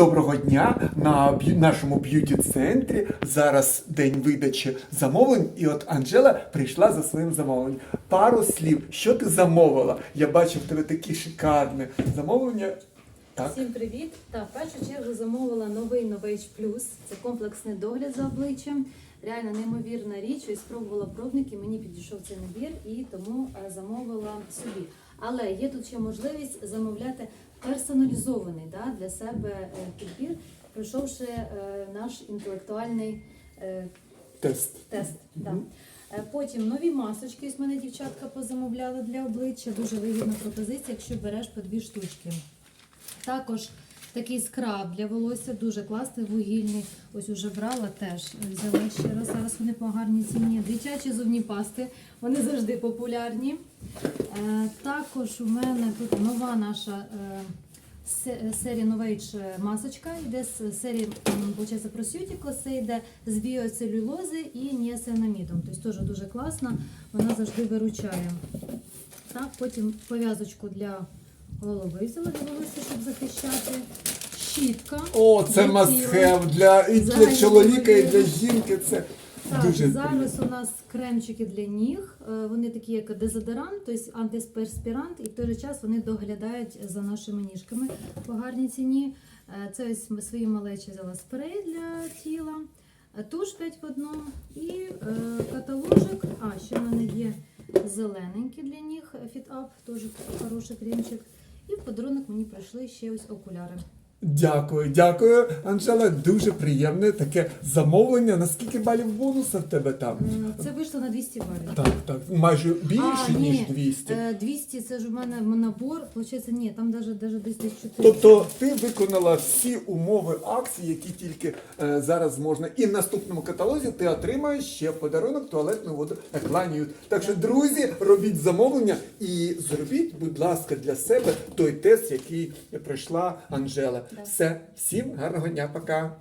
Доброго дня на нашому б'юті-центрі. Зараз день видачі замовлень, і от Анжела прийшла за своїм замовленням. Пару слів, що ти замовила? Я бачу в тебе такі шикарні замовлення. Так. Всім привіт! Та в першу чергу замовила новий Novage Plus. Це комплексний догляд за обличчям. Реально неймовірна річ. Ось спробувала пробник і мені підійшов цей набір і тому е, замовила собі. Але є тут ще можливість замовляти персоналізований да, для себе е, підбір, пройшовши е, наш інтелектуальний е, Тест. тест. Да. Е, Потім нові масочки. Ось мене дівчатка позамовляла для обличчя. Дуже вигідна пропозиція, якщо береш по дві штучки. Також такий скраб для волосся, дуже класний, вугільний. Ось уже брала теж. Взяла ще раз. Зараз вони по гарній ціні. Дитячі зубні пасти, вони завжди популярні. Е, Також у мене тут нова наша. е, Серія Novage масочка йде з серії Prosutico, це йде з біоцелюлози і ніасинамідом. Тобто теж дуже класна, вона завжди виручає. Так, потім пов'язочку для голови взяла щоб захищати. Щітка. О, це have для, і для чоловіка, і для жінки. Це Так, дуже зараз приємно. у нас кремчики для ніг. Е, Вони такі, як дезодорант, тобто антисперспірант, і в той же час вони доглядають за нашими ніжками по гарній ціні. Е, Це ось ми свої малечі взяла спрей для тіла, е, туш 5 в одному і каталожик. А, ще в мене є зелененький для ніг Fit Up, теж хороший кремчик. І в подарунок мені прийшли ще ось окуляри. Дякую, дякую, Анжела. Дуже приємне таке замовлення. Наскільки балів бонуса в тебе там? Це вийшло на 200 балів. Так, так, майже більше, А, ніж ні, 200. е, 200 це ж у мене набор, получається, ні, там даже, даже десь десь 4. Тобто ти виконала всі умови акції, які тільки е, зараз можна. І в наступному каталозі ти отримаєш ще в подарунок туалетну воду Екланію. Так що, друзі, робіть замовлення і зробіть, будь ласка, для себе той тест, який пройшла Анжела. Все, всім гарного дня, пока.